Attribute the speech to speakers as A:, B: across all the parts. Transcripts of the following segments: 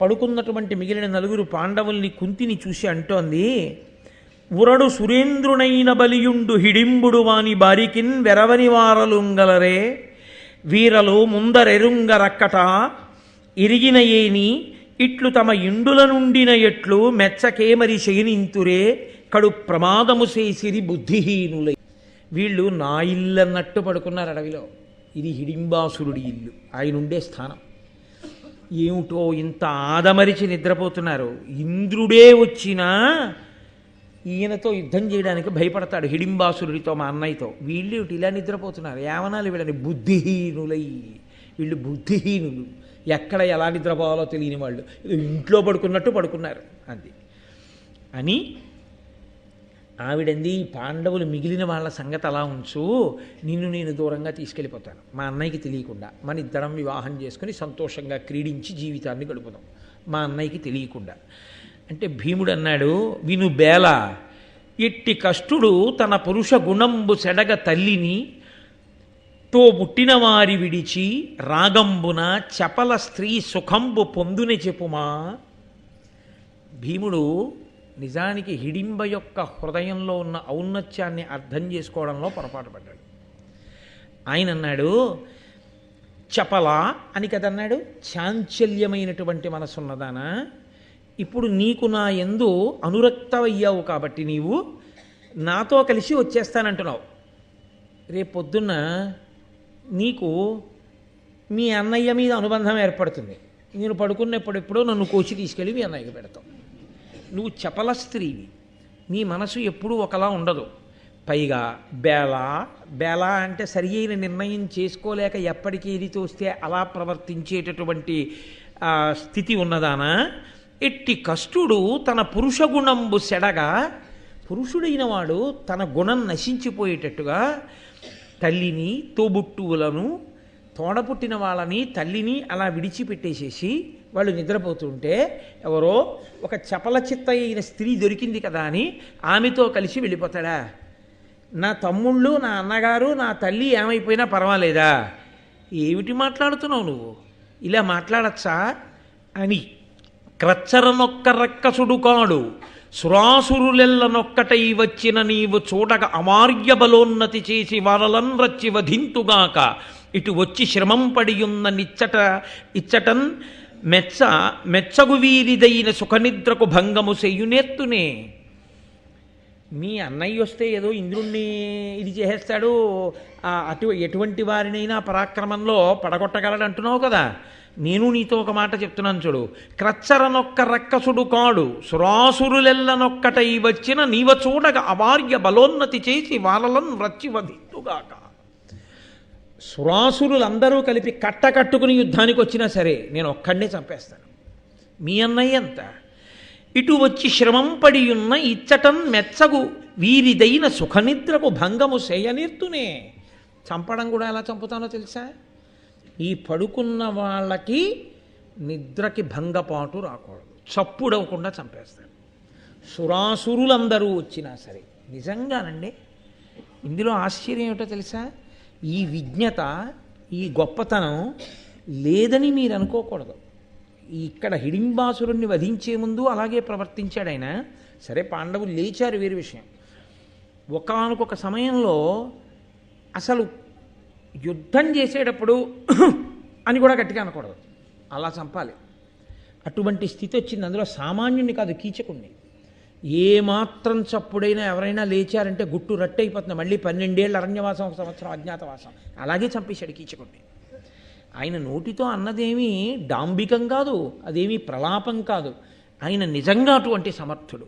A: పడుకున్నటువంటి మిగిలిన నలుగురు పాండవుల్ని కుంతిని చూసి అంటోంది ఉరడు సురేంద్రునైన బలియుండు హిడింబుడు వాని బారికిన్ వెరవని వారలుంగలరే వీరలు ముందరెరుంగరక్కట ఇరిగిన ఏని ఇట్లు తమ ఇండుల నుండిన ఎట్లు మెచ్చకేమరి శయనింతురే కడు ప్రమాదము చేసిరి బుద్ధిహీనులై. వీళ్ళు నా ఇల్లు అన్నట్టు పడుకున్నారు అడవిలో. ఇది హిడింబాసురుడి ఇల్లు. ఆయన ఉండే స్థానం. ఏమిటో ఇంత ఆదమరిచి నిద్రపోతున్నారు. ఇంద్రుడే వచ్చినా ఈయనతో యుద్ధం చేయడానికి భయపడతాడు హిడింబాసురుడితో మా అన్నయ్యతో. వీళ్ళు ఇలా నిద్రపోతున్నారు. ఏమనాలి వీళ్ళని బుద్ధిహీనులై వీళ్ళు బుద్ధిహీనులు. ఎక్కడ ఎలా నిద్రపోవాలో తెలియని వాళ్ళు. ఇంట్లో పడుకున్నట్టు పడుకున్నారు. అంది. అని ఆవిడంది పాండవులు మిగిలిన వాళ్ళ సంగతి అలా ఉంచు నిన్ను నేను దూరంగా తీసుకెళ్ళిపోతాను. మా అన్నయ్యకి తెలియకుండా మన ఇద్దరం వివాహం చేసుకుని సంతోషంగా క్రీడించి జీవితాన్ని గడుపుదాం. మా అన్నయ్యకి తెలియకుండా. అంటే భీముడు అన్నాడు విను బేల ఎట్టి కష్టుడు తన పురుష గుణంబు సెడగ తల్లిని తో పుట్టిన వారి విడిచి రాగంబున చపల స్త్రీ సుఖంబు పొందుని చెప్పుమా? భీముడు నిజానికి హిడింబ యొక్క హృదయంలో ఉన్న ఔన్నత్యాన్ని అర్థం చేసుకోవడంలో పొరపాటు పడ్డాడు. ఆయన అన్నాడు చపల అని కదన్నాడు చాంచల్యమైనటువంటి మనసు ఉన్నదానా ఇప్పుడు నీకు నా ఎందు అనురక్తమయ్యావు కాబట్టి నీవు నాతో కలిసి వచ్చేస్తానంటున్నావు. రేపు పొద్దున్న నీకు మీ అన్నయ్య మీద అనుబంధం ఏర్పడుతుంది. నేను పడుకున్నప్పుడెప్పుడో నన్ను కోచి తీసుకెళ్ళి మీ అన్నయ్యకి పెడతాం నువ్వు చపల స్త్రీవి. నీ మనసు ఎప్పుడూ ఒకలా ఉండదు. పైగా బేలా బేలా అంటే సరి అయిన నిర్ణయం చేసుకోలేక ఎప్పటికీ ఇది తోస్తే అలా ప్రవర్తించేటటువంటి స్థితి ఉన్నదానా? ఎట్టి కష్టుడు తన పురుష గుణంబు సెడగా పురుషుడైన వాడు తన గుణం నశించిపోయేటట్టుగా తల్లిని తోబుట్టువులను తోడపుట్టిన వాళ్ళని తల్లిని అలా విడిచిపెట్టేసేసి వాళ్ళు నిద్రపోతుంటే ఎవరో ఒక చపల చిత్త అయిన స్త్రీ దొరికింది కదా అని ఆమెతో కలిసి వెళ్ళిపోతాడా? నా తమ్ముళ్ళు నా అన్నగారు నా తల్లి ఏమైపోయినా పర్వాలేదా? ఏమిటి మాట్లాడుతున్నావు నువ్వు? ఇలా మాట్లాడచ్చా? అని క్రచ్చరనొక్క రక్కసుడు కాడు. సురాసురులెల్లనొక్కటై వచ్చిన నీవు చూడక అమార్య బలోన్నతి చేసి వారలన్ రచ్చి వధింతుగాక ఇటు వచ్చి శ్రమం పడియున్న నిచ్చట ఇచ్చటన్ మెచ్చ మెచ్చగు వీరిదైన సుఖనిద్రకు భంగము చెయ్యునేత్తునే మీ అన్నయ్య వస్తే ఏదో ఇంద్రుణ్ణి ఇది చేసేస్తాడు. అటు ఎటువంటి వారినైనా పరాక్రమంలో పడగొట్టగలడు అంటున్నావు కదా. నేను నీతో ఒక మాట చెప్తున్నాను చూడు. క్రచ్చరనొక్క రక్కసుడు కాడు సురాసురులెల్లనొక్కటై వచ్చిన నీవ చూడగ అవార్య బలోన్నతి చేసి వాళ్ళలను రచ్చి సురాసురులందరూ కలిపి కట్ట కట్టుకుని యుద్ధానికి వచ్చినా సరే నేను ఒక్కడే చంపేస్తాను. మీ అన్నయ్య ఎంత? ఇటు వచ్చి శ్రమం పడియున్న ఉన్న ఇచ్చటం మెచ్చగు వీరిదైన సుఖనిద్రకు భంగము చేయనిర్తునే. చంపడం కూడా ఎలా చంపుతానో తెలుసా? ఈ పడుకున్న వాళ్ళకి నిద్రకి భంగపాటు రాకూడదు. చప్పుడవకుండా చంపేస్తాను. సురాసురులందరూ వచ్చినా సరే. నిజంగానండి ఇందులో ఆశ్చర్యం ఏమిటో తెలుసా? ఈ విజ్ఞత ఈ గొప్పతనం లేదని మీరు అనుకోకూడదు. ఇక్కడ హిడింబాసురుణ్ణి వధించే ముందు అలాగే ప్రవర్తించాడు ఆయన. సరే పాండవులు లేచారు వేరే విషయం. ఒకానొక సమయంలో అసలు యుద్ధం చేసేటప్పుడు అని కూడా గట్టిగా అనకూడదు. అలా చంపాలి. అటువంటి స్థితి వచ్చింది. అందులో సామాన్యుని కాదు కీచకుణ్ణి. ఏ మాత్రం చప్పుడైనా ఎవరైనా లేచారంటే గుట్టు రట్టయిపోతుంది. మళ్ళీ పన్నెండేళ్ళు అరణ్యవాసం ఒక సంవత్సరం అజ్ఞాతవాసం. అలాగే చంపేశాడు కీచకుడిని. ఆయన నోటితో అన్నదేమీ డాంబికం కాదు అదేమీ ప్రలాపం కాదు. ఆయన నిజంగా అటువంటి సమర్థుడు.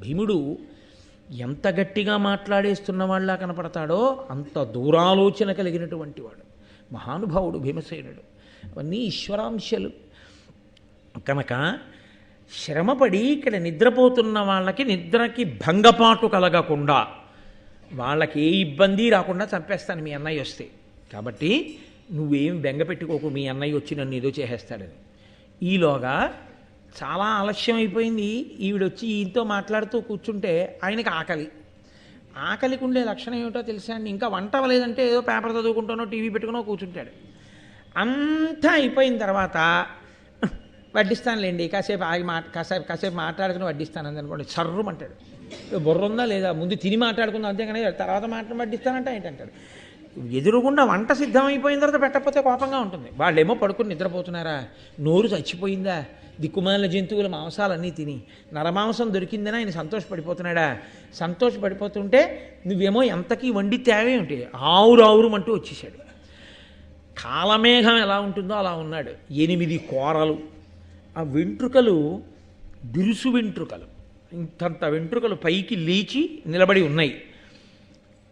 A: భీముడు ఎంత గట్టిగా మాట్లాడేస్తున్న వాళ్ళ కనపడతాడో అంత దూరాలోచన కలిగినటువంటి వాడు. మహానుభావుడు భీమసేనుడు. అవన్నీ ఈశ్వరాంశలు. కనుక శ్రమపడి ఇక్కడ నిద్రపోతున్న వాళ్ళకి నిద్రకి భంగపాటు కలగకుండా వాళ్ళకి ఏ ఇబ్బంది రాకుండా చంపేస్తాను మీ అన్నయ్య వస్తే. కాబట్టి నువ్వేం బెంగ పెట్టుకోకు మీ అన్నయ్య వచ్చి నన్ను ఏదో చేసేస్తాడని ఈలోగా చాలా ఆలస్యం అయిపోయింది. ఈవిడొచ్చి ఈయనతో మాట్లాడుతూ కూర్చుంటే ఆయనకి ఆకలి. ఆకలికి ఉండే లక్షణం ఏమిటో తెలిసా అండి? ఇంకా వంట అవ్వలేదంటే ఏదో పేపర్ చదువుకుంటానో టీవీ పెట్టుకునో కూర్చుంటాడు. అంతా అయిపోయిన తర్వాత వడ్డిస్తానులేండి కాసేపు ఆగి మాట కాసేపు కాసేపు మాట్లాడుకుని వడ్డిస్తాను అనుకోండి సర్రుమంటాడు బుర్ర ఉందా లేదా? ముందు తిని మాట్లాడుకుందాం అంతేగాని తర్వాత మాట్లాడి వడ్డిస్తానంటే ఏంటంటాడు. ఎదురుగుండా వంట సిద్ధమైపోయిన తర్వాత పెట్టకపోతే కోపంగా ఉంటుంది. వాళ్ళేమో పడుకుని నిద్రపోతున్నారా? నోరు చచ్చిపోయిందా? దిక్కుమాలిన జంతువుల మాంసాలన్నీ తిని. నరమాంసం దొరికిందని ఆయన సంతోషపడిపోతున్నాడా? సంతోషపడిపోతుంటే నువ్వేమో ఎంతకీ వండి తేవే ఉంటే ఆవురు ఆవురు అంటూ వచ్చేసాడు కాలమేఘం ఎలా ఉంటుందో అలా ఉన్నాడు. ఎనిమిది కోరలు. ఆ వెంట్రుకలు బిరుసు వెంట్రుకలు. ఇంతంత వెంట్రుకలు పైకి లేచి నిలబడి ఉన్నాయి.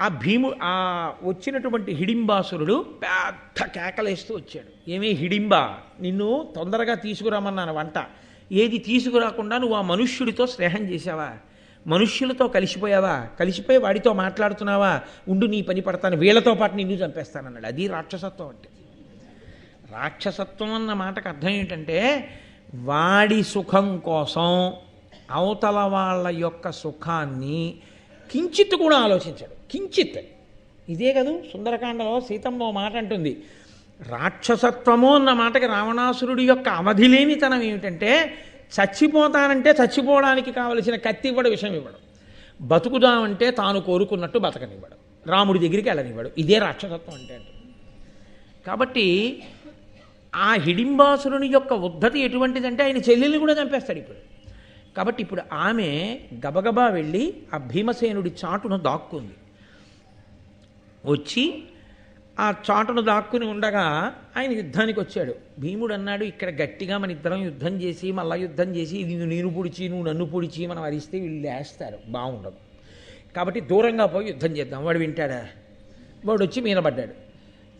A: ఆ భీము ఆ వచ్చినటువంటి హిడింబాసురుడు పెద్ద కేకలేస్తూ వచ్చాడు. ఏమీ హిడింబ నిన్ను తొందరగా తీసుకురామన్నాను వంట. ఏది తీసుకురాకుండా నువ్వు ఆ మనుష్యుడితో స్నేహం చేశావా? మనుష్యులతో కలిసిపోయావా? కలిసిపోయి వాడితో మాట్లాడుతున్నావా? ఉండు నీ పని పడతాను. వీళ్ళతో పాటు నిన్ను చంపేస్తానన్నాడు. అది రాక్షసత్వం అంటే. రాక్షసత్వం అన్న మాటకు అర్థం ఏంటంటే వాడి సుఖం కోసం అవతల వాళ్ళ యొక్క సుఖాన్ని కించిత్ కూడా ఆలోచించాడు. కించిత్. ఇదే కదూ సుందరకాండలో సీతమ్మ ఓ మాట అంటుంది. రాక్షసత్వము అన్న మాటకి రావణాసురుడి యొక్క అవధిలేనితనం ఏమిటంటే చచ్చిపోతానంటే చచ్చిపోవడానికి కావలసిన కత్తి ఇవ్వడు విషయం ఇవ్వడు. బతుకుదామంటే తాను కోరుకున్నట్టు బతకనివ్వడు. రాముడి దగ్గరికి వెళ్ళనివ్వడు. ఇదే రాక్షసత్వం అంటే కాబట్టి ఆ హిడింబాసురుని యొక్క ఉద్ధతి ఎటువంటిదంటే ఆయన చెల్లెల్ని కూడా చంపేస్తాడు ఇప్పుడు. కాబట్టి ఇప్పుడు ఆమె గబగబా వెళ్ళి ఆ భీమసేనుడి చాటును దాక్కుంది. వచ్చి ఆ చాటును దాక్కుని ఉండగా ఆయన యుద్ధానికి వచ్చాడు. భీముడు అన్నాడు ఇక్కడ గట్టిగా మన ఇద్దరం యుద్ధం చేసి మళ్ళా యుద్ధం చేసి నిన్ను నేను పొడిచి నువ్వు నన్ను పొడిచి మనం అరిస్తే వీళ్ళు లేస్తారు. బాగుండదు. కాబట్టి దూరంగా పోయి యుద్ధం చేద్దాం. వాడు వింటాడా? వాడు వచ్చి మీనబడ్డాడు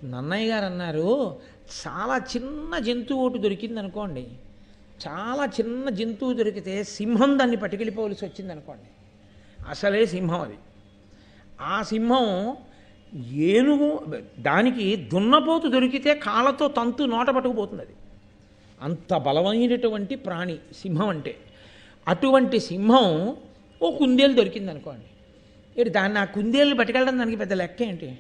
A: నన్నయ్య గారు అన్నారు చాలా చిన్న జంతువు ఒకటి దొరికింది అనుకోండి చాలా చిన్న జంతువు దొరికితే సింహం దాన్ని పట్టుకెళ్ళిపోవలసి వచ్చింది అనుకోండి అసలే సింహం అది. ఆ సింహం ఏనుగు దానికి దున్నపోతు దొరికితే కాళ్ళతో తంతు నోట పట్టుకుపోతుంది అది. అంత బలమైనటువంటి ప్రాణి సింహం అంటే. అటువంటి సింహం ఓ కుందేలు దొరికింది అనుకోండి ఏంటి దాన్ని ఆ కుందేలు పట్టుకెళ్ళడం దానికి పెద్ద లెక్క ఏంటి?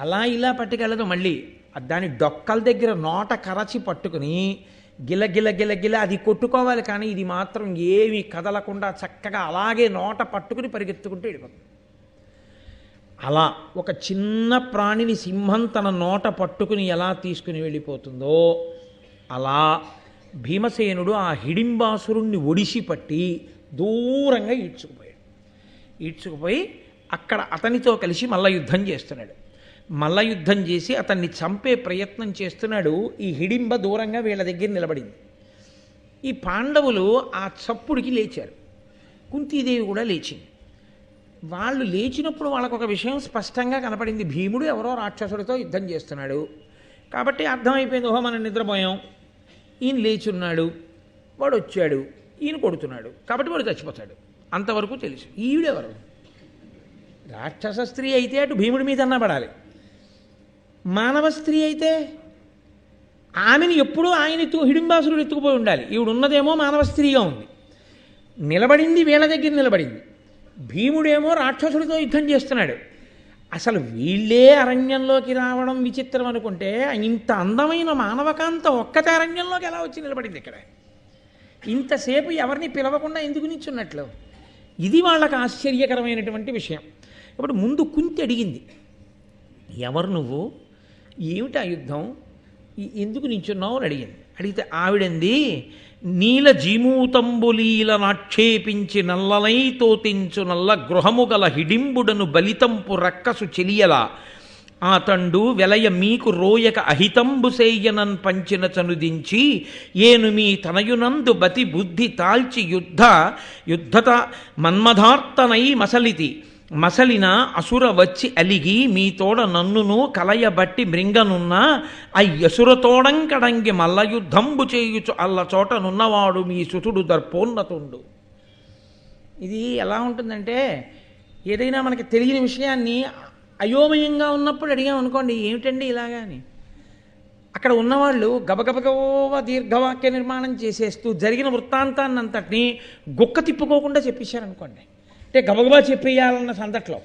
A: అలా ఇలా పట్టుకెళ్ళదు. మళ్ళీ దాని డొక్కల దగ్గర నోట కరచి పట్టుకుని గిల గిల గిల గిల అది కొట్టుకోవాలి కానీ ఇది మాత్రం ఏమీ కదలకుండా చక్కగా అలాగే నోట పట్టుకుని పరిగెత్తుకుంటూ వెళ్ళిపోతుంది. అలా ఒక చిన్న ప్రాణిని సింహం తన నోట పట్టుకుని ఎలా తీసుకుని వెళ్ళిపోతుందో అలా భీమసేనుడు ఆ హిడింబాసురుణ్ణి ఒడిసి పట్టి దూరంగా ఈడ్చుకుపోయాడు. ఈడ్చుకుపోయి అక్కడ అతనితో కలిసి మల్ల యుద్ధం చేస్తున్నాడు. మల్ల యుద్ధం చేసి అతన్ని చంపే ప్రయత్నం చేస్తున్నాడు. ఈ హిడింబ దూరంగా వీళ్ళ దగ్గర నిలబడింది. ఈ పాండవులు ఆ చప్పుడికి లేచారు. కుంతీదేవి కూడా లేచింది. వాళ్ళు లేచినప్పుడు వాళ్ళకు ఒక విషయం స్పష్టంగా కనపడింది. భీముడు ఎవరో రాక్షసుడితో యుద్ధం చేస్తున్నాడు. కాబట్టి అర్థమైపోయింది ఓహో మనం నిద్రపోయాం. ఈయన లేచున్నాడు. వాడు వచ్చాడు. ఈయన కొడుతున్నాడు. కాబట్టి వాడు చచ్చిపోతాడు. అంతవరకు తెలుసు. ఈవిడెవరు? రాక్షస స్త్రీ అయితే అటు భీముడి మీద అన్నా పడాలి మానవ స్త్రీ అయితే ఆమెను ఎప్పుడూ ఆయన ఎత్తు హిడింబాసురుడు ఎత్తుకుపోయి ఉండాలి. ఈవిడ ఉన్నదేమో మానవ స్త్రీగా ఉంది. నిలబడింది వీళ్ళ దగ్గర నిలబడింది. భీముడేమో రాక్షసుడితో యుద్ధం చేస్తున్నాడు. అసలు వీళ్ళే అరణ్యంలోకి రావడం విచిత్రం అనుకుంటే ఇంత అందమైన మానవకాంత ఒక్కతే అరణ్యంలోకి ఎలా వచ్చి నిలబడింది ఇక్కడ? ఇంతసేపు ఎవరిని పిలవకుండా ఎందుకు నిల్చున్నట్లు? ఇది వాళ్ళకి ఆశ్చర్యకరమైనటువంటి విషయం. ఇప్పుడు ముందు కుంతి అడిగింది. ఎవరు నువ్వు? ఏమిటి ఆ యుద్ధం? ఎందుకు నించున్నావు అని అడిగింది. అడిగితే ఆవిడంది నీల జీమూతంబులీల నాక్షేపించి నల్లలై తోతించు నల్ల గృహము గల హిడింబుడను బలితంపు రక్కసు చెలియల. ఆతండు వెలయ మీకు రోయక అహితంబు సేయనన్ పంచిన చనుదించి ఏను మీ తనయునందు బతి బుద్ధి తాల్చి యుద్ధ యుద్ధత మన్మధార్తనై మసలితి. మసలిన అసుర వచ్చి అలిగి మీ తోడ నన్నును కలయబట్టి మృంగనున్న అయ్యసురతోడం కడంగి మల్ల యుద్ధంబు చేయుచు అల్ల చోటనున్నవాడు మీ సుతుడు దర్పోన్నతుండు. ఇది ఎలా ఉంటుందంటే ఏదైనా మనకి తెలియని విషయాన్ని అయోమయంగా ఉన్నప్పుడు అడిగాం అనుకోండి ఏమిటండి ఇలాగా అని. అక్కడ ఉన్నవాళ్ళు గబగబగవ దీర్ఘవాక్య నిర్మాణం చేసేస్తూ జరిగిన వృత్తాంతాన్ని అంతటిని గుక్క తిప్పుకోకుండా చెప్పేశారనుకోండి. అంటే గబగబా చెప్పేయాలన్న సందట్లో.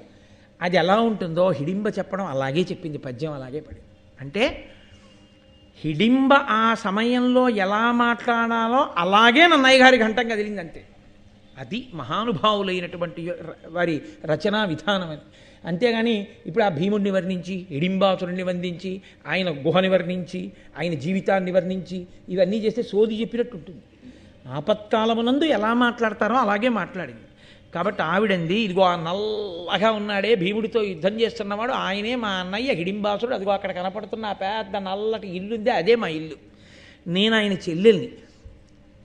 A: అది ఎలా ఉంటుందో హిడింబ చెప్పడం అలాగే చెప్పింది పద్యం అలాగే పడింది. అంటే హిడింబ ఆ సమయంలో ఎలా మాట్లాడాలో అలాగే నన్నయ్య గారి ఘంటం కదిలింది అంతే అది మహానుభావులైనటువంటి వారి రచనా విధానం అని అంతేగాని ఇప్పుడు ఆ భీముడిని వర్ణించి హిడింబాసురుణ్ణి వర్ణించి ఆయన గుహని వర్ణించి ఆయన జీవితాన్ని వర్ణించి ఇవన్నీ చేస్తే సోది చెప్పినట్టు ఉంటుంది ఆపత్కాలమునందు ఎలా మాట్లాడతారో అలాగే మాట్లాడింది. కాబట్టి ఆవిడంది ఇదిగో ఆ నల్లగా ఉన్నాడే భీముడితో యుద్ధం చేస్తున్నవాడు ఆయనే మా అన్నయ్య హిడింబాసుడు. అదిగో అక్కడ కనపడుతున్న పెద్ద నల్లటి ఇల్లుంది అదే మా ఇల్లు. నేను ఆయన చెల్లెల్ని.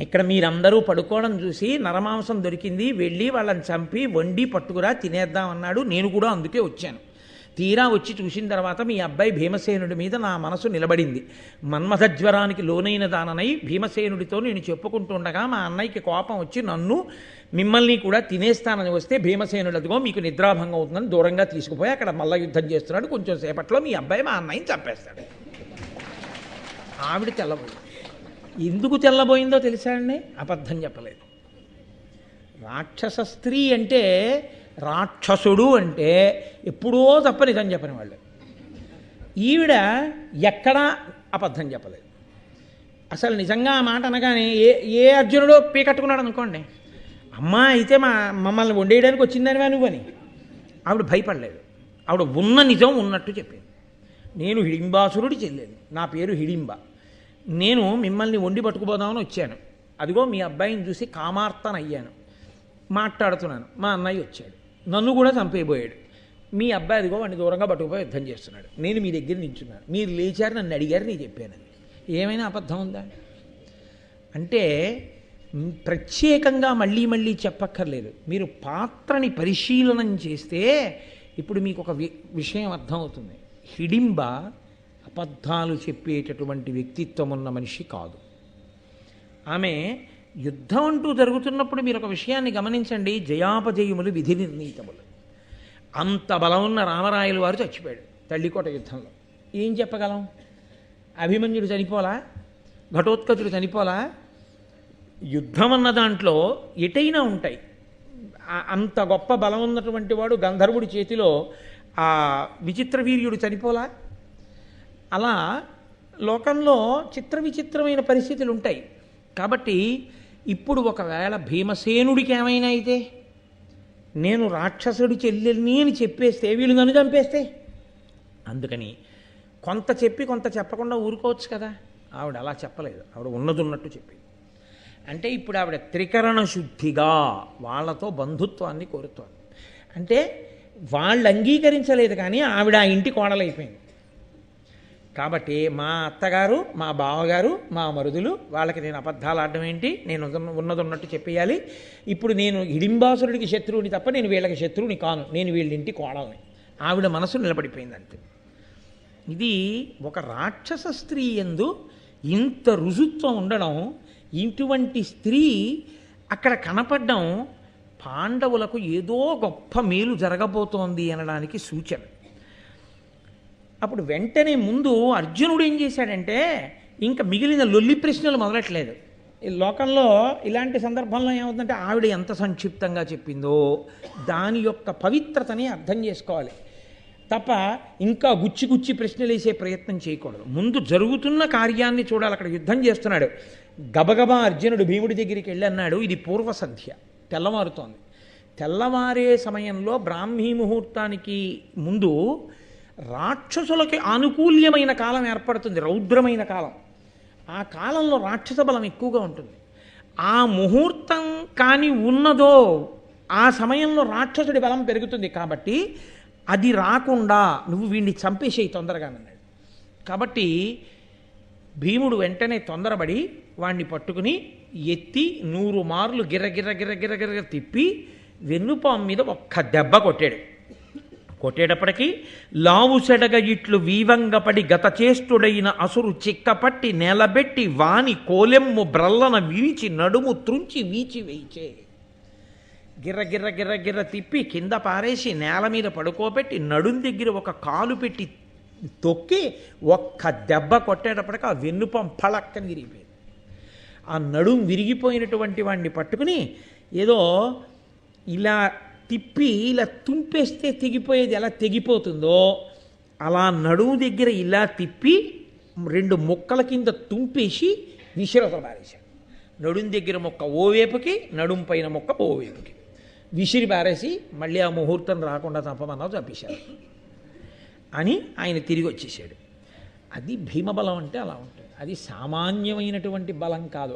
A: ఇక్కడ మీరందరూ పడుకోవడం చూసి నరమాంసం దొరికింది వెళ్ళి వాళ్ళని చంపి వండి పట్టుకురా తినేద్దాం అన్నాడు. నేను కూడా అందుకే వచ్చాను. తీరా వచ్చి చూసిన తర్వాత మీ అబ్బాయి భీమసేనుడి మీద నా మనసు నిలబడింది. మన్మథ జ్వరానికి లోనైన దాననై భీమసేనుడితో నేను చెప్పుకుంటుండగా మా అన్నయ్యకి కోపం వచ్చి నన్ను మిమ్మల్ని కూడా తినేస్తానని వస్తే భీమసేనుడు అదిగో మీకు నిద్రాభంగం అవుతుందని దూరంగా తీసుకుపోయి అక్కడ మల్ల యుద్ధం చేస్తున్నాడు. కొంచెం సేపట్లో మీ అబ్బాయి మా అన్నయ్యని చంపేస్తాడు. ఆవిడ తెల్లబోయింది. ఎందుకు తెల్లబోయిందో తెలుసా అండి? అబద్ధం చెప్పలేదు. రాక్షస స్త్రీ అంటే రాక్షసుడు అంటే ఎప్పుడో తప్ప నిజం చెప్పని వాళ్ళు. ఈవిడ ఎక్కడా అబద్ధం చెప్పలేదు. అసలు నిజంగా ఆ మాట అనగానే ఏ ఏ అర్జునుడో పీకట్టుకున్నాడు అనుకోండి అమ్మా అయితే మా మమ్మల్ని వండేయడానికి వచ్చిందనివా నువ్వని ఆవిడ భయపడలేదు. ఆవిడ ఉన్న నిజం ఉన్నట్టు చెప్పింది. నేను హిడింబాసురుడి చెల్లెలు నా పేరు హిడింబ. నేను మిమ్మల్ని వండి పట్టుకుపోదామని వచ్చాను. అదిగో మీ అబ్బాయిని చూసి కామార్తనయ్యాను. మాట్లాడుతున్నాను. మా అన్నయ్య వచ్చాడు. నన్ను కూడా చంపేయబోయాడు. మీ అబ్బాయి అదిగో వాడిని దూరంగా పట్టుకుపోయి యుద్ధం చేస్తున్నాడు. నేను మీ దగ్గర నించున్నాను. మీరు లేచారు నన్ను అడిగారు నేను చెప్పాను ఏమైనా అబద్ధం ఉందా? అంటే ప్రత్యేకంగా మళ్ళీ మళ్ళీ చెప్పక్కర్లేదు. మీరు పాత్రని పరిశీలనం చేస్తే ఇప్పుడు మీకు ఒక వి విషయం అర్థమవుతుంది. హిడింబ అబద్ధాలు చెప్పేటటువంటి వ్యక్తిత్వం ఉన్న మనిషి కాదు. ఆమె యుద్ధం అంటూ జరుగుతున్నప్పుడు మీరు ఒక విషయాన్ని గమనించండి. జయాపజయములు విధి నిర్ణీతములు. అంత బలం ఉన్న రామరాయలు వారు చచ్చిపోయాడు తల్లికోట యుద్ధంలో. ఏం చెప్పగలం? అభిమన్యుడు చనిపోలా? ఘటోత్కచుడు చనిపోలా? యుద్ధం అన్న దాంట్లో ఎటైనా ఉంటాయి. అంత గొప్ప బలం ఉన్నటువంటి వాడు గంధర్వుడి చేతిలో ఆ విచిత్ర వీర్యుడు చనిపోలా? అలా లోకంలో చిత్ర విచిత్రమైన పరిస్థితులు ఉంటాయి. కాబట్టి ఇప్పుడు ఒకవేళ భీమసేనుడికి ఏమైనా అయితే నేను రాక్షసుడి చెల్లెల్ని అని చెప్పేస్తే వీళ్ళు నన్ను చంపేస్తే? అందుకని కొంత చెప్పి కొంత చెప్పకుండా ఊరుకోవచ్చు కదా? ఆవిడ అలా చెప్పలేదు. ఆవిడ ఉన్నది ఉన్నట్టు చెప్పింది అంటే ఇప్పుడు ఆవిడ త్రికరణ శుద్ధిగా వాళ్ళతో బంధుత్వాన్ని కోరుతోంది. అంటే వాళ్ళు అంగీకరించలేదు కానీ ఆవిడ ఆ ఇంటి కోడలైపోయింది. కాబట్టి మా అత్తగారు మా బావగారు మా మరుదులు వాళ్ళకి నేను అబద్ధాలు ఆడడం ఏంటి? నేను ఉన్నది ఉన్నట్టు చెప్పేయాలి. ఇప్పుడు నేను హిడింబాసురుడికి శత్రువుని తప్ప నేను వీళ్ళకి శత్రువుని కాను. నేను వీళ్ళింటి కోడల్ని. ఆవిడ మనసు నిలబడిపోయింది అంతే. ఇది ఒక రాక్షస స్త్రీ ఎందు ఇంత రుజుత్వం ఉండడం ఇటువంటి స్త్రీ అక్కడ కనపడడం పాండవులకు ఏదో గొప్ప మేలు జరగబోతోంది అనడానికి సూచన. అప్పుడు వెంటనే ముందు అర్జునుడు ఏం చేశాడంటే ఇంకా మిగిలిన లొల్లి ప్రశ్నలు మొదలట్లేదు. ఈ లోకంలో ఇలాంటి సందర్భంలో ఏమవుతుందంటే ఆవిడ ఎంత సంక్షిప్తంగా చెప్పిందో దాని యొక్క పవిత్రతని అర్థం చేసుకోవాలి. తప్ప ఇంకా గుచ్చి గుచ్చి ప్రశ్నలు వేసే ప్రయత్నం చేయకూడదు. ముందు జరుగుతున్న కార్యాన్ని చూడాలి. అక్కడ యుద్ధం చేస్తున్నాడు. గబగబా అర్జునుడు భీముడి దగ్గరికి వెళ్ళి అన్నాడు ఇది పూర్వ సంధ్య తెల్లవారుతోంది. తెల్లవారే సమయంలో బ్రాహ్మీ ముహూర్తానికి ముందు రాక్షసులకి ఆనుకూల్యమైన కాలం ఏర్పడుతుంది రౌద్రమైన కాలం. ఆ కాలంలో రాక్షస బలం ఎక్కువగా ఉంటుంది. ఆ ముహూర్తం కానీ ఉన్నదో ఆ సమయంలో రాక్షసుడి బలం పెరుగుతుంది కాబట్టి అది రాకుండా నువ్వు వీడిని చంపేసేయి తొందరగా అన్నాడు. కాబట్టి భీముడు వెంటనే తొందరపడి వాణ్ణి పట్టుకుని ఎత్తి నూరు మార్లు గిర్ర గిర్ర గిర్ర గిర్ర గిర్ర తిప్పి వెన్నుపాం మీద ఒక్క దెబ్బ కొట్టాడు. కొట్టేటప్పటికీ లావుసెడగ ఇట్లు వీవంగపడి గతచేష్టుడైన అసురు చిక్కపట్టి నేలబెట్టి వాని కోలెమ్ము బ్రల్లన విరిచి నడుము త్రుంచి వీచి వేయిచే. గిర్ర గిర్ర గిర్ర గిర్ర తిప్పి కింద పారేసి నేల మీద పడుకోబెట్టి నడుం దగ్గర ఒక కాలు పెట్టి తొక్కి ఒక్క దెబ్బ కొట్టేటప్పటికి ఆ వెన్నుపం పళక్కని విరిగిపోయింది. ఆ నడుం విరిగిపోయినటువంటి వాడిని పట్టుకుని ఏదో ఇలా తిప్పి ఇలా తుంపేస్తే తెగిపోయేది ఎలా తెగిపోతుందో అలా నడుము దగ్గర ఇలా తిప్పి రెండు ముక్కల కింద తుంపేసి విసిరవతల పారేశాడు. నడుం దగ్గర మొక్క ఓ నడుము నడుం పైన మొక్క ఓ విసిరి పారేసి మళ్ళీ ఆ ముహూర్తం రాకుండా చంపమన్నావు చంపేశారు. అని ఆయన తిరిగి వచ్చేసాడు. అది భీమబలం అంటే అలా ఉంటుంది. అది సామాన్యమైనటువంటి బలం కాదు.